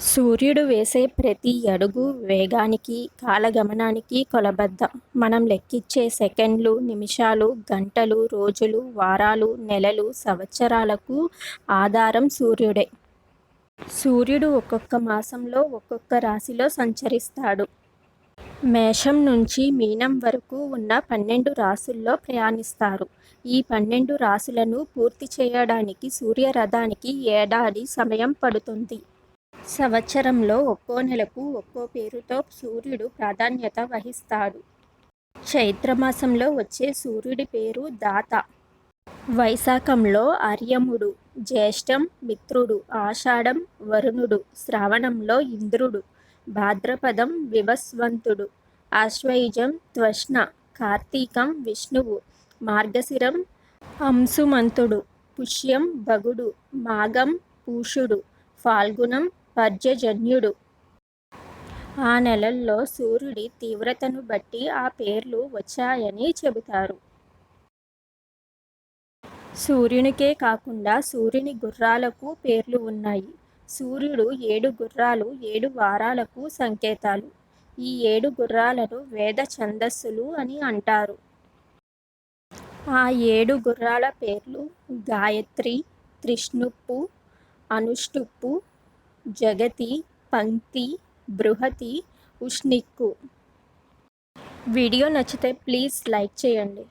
సూర్యుడు వేసే ప్రతి అడుగు వేగానికి కాలగమనానికి కొలబద్ద మనం లెక్కించే సెకండ్లు నిమిషాలు గంటలు రోజులు వారాలు నెలలు సంవత్సరాలకు ఆధారం సూర్యుడే. సూర్యుడు ఒక్కొక్క మాసంలో ఒక్కొక్క రాశిలో సంచరిస్తాడు. మేషం నుంచి మీనం వరకు ఉన్న పన్నెండు రాసుల్లో ప్రయాణిస్తారు. ఈ పన్నెండు రాసులను పూర్తి చేయడానికి సూర్యరథానికి ఏడాది సమయం పడుతుంది. సంవత్సరంలో ఒక్కో నెలకు ఒక్కో పేరుతో సూర్యుడు ప్రాధాన్యత వహిస్తాడు. చైత్రమాసంలో వచ్చే సూర్యుడి పేరు దాత. వైశాఖంలో ఆర్యముడు జ్యేష్టం మిత్రుడు ఆషాఢం వరుణుడు శ్రావణంలో ఇంద్రుడు భాద్రపదం వివస్వంతుడు ఆశ్వయుజం త్వష్ణ కార్తీకం విష్ణువు మార్గశిరం అంశుమంతుడు పుష్యం భగుడు మాఘం పూషుడు ఫాల్గుణం పర్జన్యుడు ఆ నెలల్లో సూర్యుడి తీవ్రతను బట్టి ఆ పేర్లు వచ్చాయని చెబుతారు. సూర్యునికే కాకుండా సూర్యుని గుర్రాలకు పేర్లు ఉన్నాయి. సూర్యుడు ఏడు గుర్రాలు ఏడు వారాలకు సంకేతాలు. ఈ ఏడు గుర్రాలను వేద ఛందస్సులు అని అంటారు. ఆ ఏడు గుర్రాల పేర్లు గాయత్రి త్రిష్ణుప్పు అనుష్టుప్పు జగతి పంక్తి బృహతి ఉష్ణిక్కు. వీడియో నచ్చితే ప్లీజ్ లైక్ చేయండి.